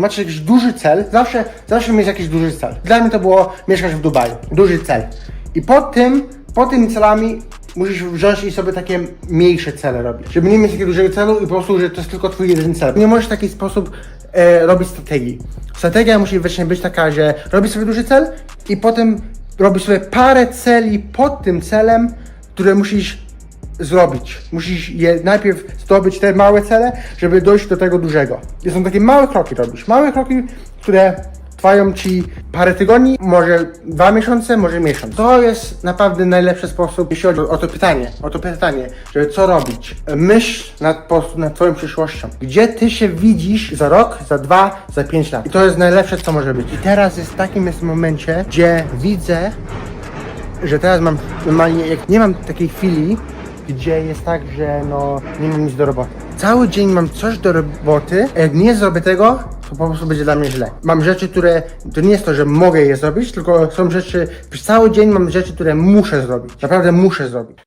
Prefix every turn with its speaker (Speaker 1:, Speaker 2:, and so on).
Speaker 1: macie jakiś duży cel, zawsze, zawsze mieć jakiś duży cel. Dla mnie to było mieszkać w Dubaju. Duży cel. I po tym, po tymi celami musisz wziąć i sobie takie mniejsze cele robić. Żeby nie mieć takiego dużego celu i po prostu, że to jest tylko twój jeden cel. Nie możesz w taki sposób e, robić strategii. Strategia musi właśnie być taka, że robisz sobie duży cel i potem robisz sobie parę celi pod tym celem, które musisz zrobić. Musisz je najpierw zdobyć te małe cele, żeby dojść do tego dużego. I są takie małe kroki robisz. Małe kroki, które trwają ci parę tygodni, może dwa miesiące, może miesiąc. To jest naprawdę najlepszy sposób, jeśli chodzi o to pytanie, o to pytanie, żeby co robić. Myśl nad, nad twoją przyszłością. Gdzie ty się widzisz za rok, za dwa, za pięć lat. I to jest najlepsze, co może być. I teraz jest w takim jest momencie, gdzie widzę, że teraz mam normalnie, jak nie mam takiej chwili, gdzie jest tak, że no nie mam nic do roboty. Cały dzień mam coś do roboty, a jak nie zrobię tego, to po prostu będzie dla mnie źle. Mam rzeczy, które, to nie jest to, że mogę je zrobić, tylko są rzeczy, przez cały dzień mam rzeczy, które muszę zrobić. Naprawdę muszę zrobić.